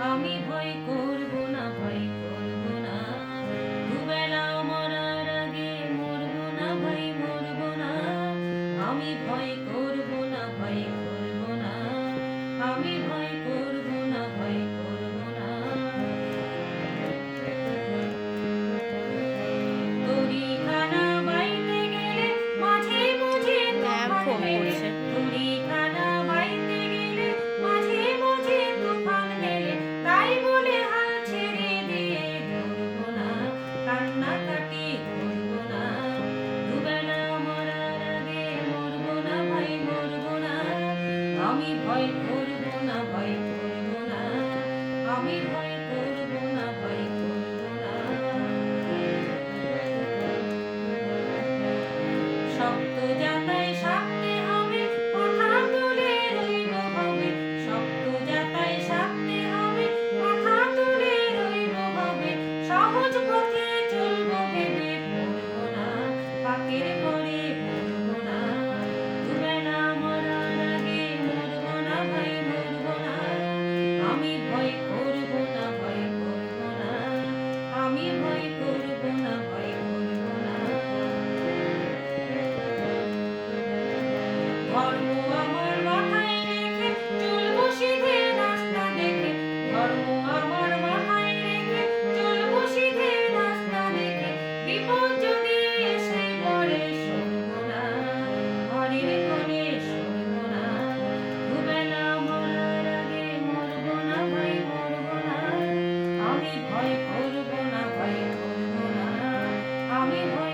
আমি না না। দুবেলা মরার আগে না ভাই না। আমি না, ভয় করব না। আমি ভয় আমি ভয় করব না ভয় করব না। আমি ভয় ধর্ম আমার মাথায় রেখে চলবো সিধে রাস্তা দেখে ধর্ম আমার মাথায় রেখে চলবো সিধে রাস্তা দেখে বিপদ যদি এসে পড়ে শুনব না ঘরের কোণে শুনব না দুবেলা মরার আগে মরব না ভাই মরব না আমি ভয় করব না, ভয় করব না। আমি ভয়